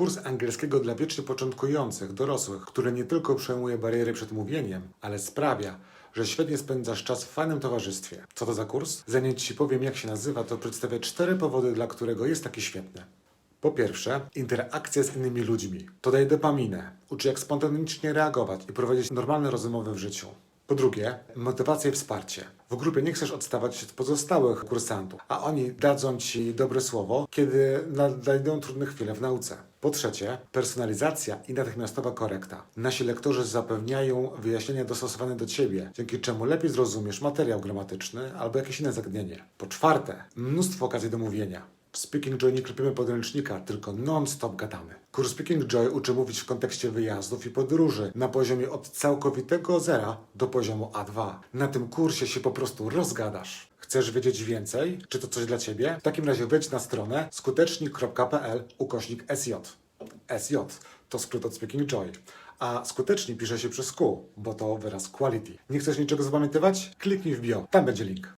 Kurs angielskiego dla wiecznie początkujących, dorosłych, który nie tylko przejmuje bariery przed mówieniem, ale sprawia, że świetnie spędzasz czas w fajnym towarzystwie. Co to za kurs? Zanim Ci powiem, jak się nazywa, to przedstawię cztery powody, dla którego jest taki świetny. Po pierwsze, interakcja z innymi ludźmi. To daje dopaminę, uczy jak spontanicznie reagować i prowadzić normalne rozmowy w życiu. Po drugie, motywacja i wsparcie. W grupie nie chcesz odstawać od pozostałych kursantów, a oni dadzą Ci dobre słowo, kiedy nadejdą trudne chwile w nauce. Po trzecie, personalizacja i natychmiastowa korekta. Nasi lektorzy zapewniają wyjaśnienia dostosowane do Ciebie, dzięki czemu lepiej zrozumiesz materiał gramatyczny albo jakieś inne zagadnienie. Po czwarte, mnóstwo okazji do mówienia. W Speaking Joy nie klepiemy podręcznika, tylko non-stop gadamy. Kurs Speaking Joy uczy mówić w kontekście wyjazdów i podróży na poziomie od całkowitego zera do poziomu A2. Na tym kursie się po prostu rozgadasz. Chcesz wiedzieć więcej? Czy to coś dla Ciebie? W takim razie wejdź na stronę skutecznik.pl ukośnik SJ. SJ to skrót od Speaking Joy. A skutecznie pisze się przez Q, bo to wyraz quality. Nie chcesz niczego zapamiętywać? Kliknij w bio, tam będzie link.